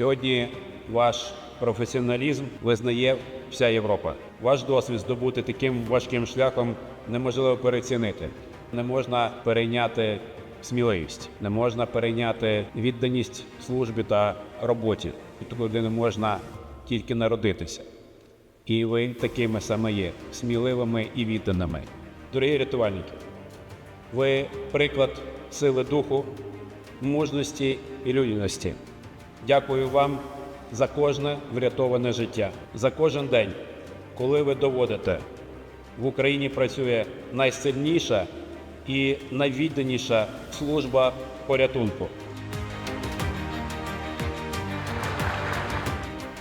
Сьогодні ваш професіоналізм визнає вся Європа. Ваш досвід здобути таким важким шляхом неможливо переоцінити. Не можна перейняти сміливість, не можна перейняти відданість службі та роботі. Таку людину можна тільки народитися. І ви такими саме є сміливими і відданими. Дорогі рятувальники, ви приклад сили духу, мужності і людяності. Дякую вам за кожне врятоване життя, за кожен день, коли ви доводите, в Україні працює найсильніша і найвідданіша служба порятунку.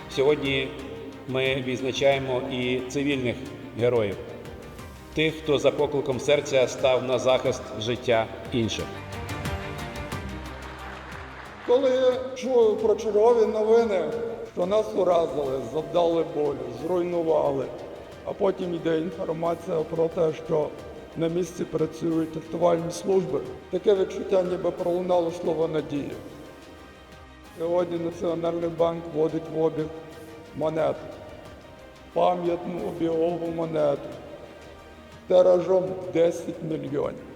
Сьогодні ми відзначаємо і цивільних героїв, тих, хто за покликом серця став на захист життя інших. Коли я чую про чергові новини, що нас уразили, завдали болю, зруйнували, а потім йде інформація про те, що на місці працюють рятувальні служби, таке відчуття ніби пролунало слово надія. Сьогодні Національний банк вводить в обіг монету, пам'ятну обігову монету тиражом 10 мільйонів.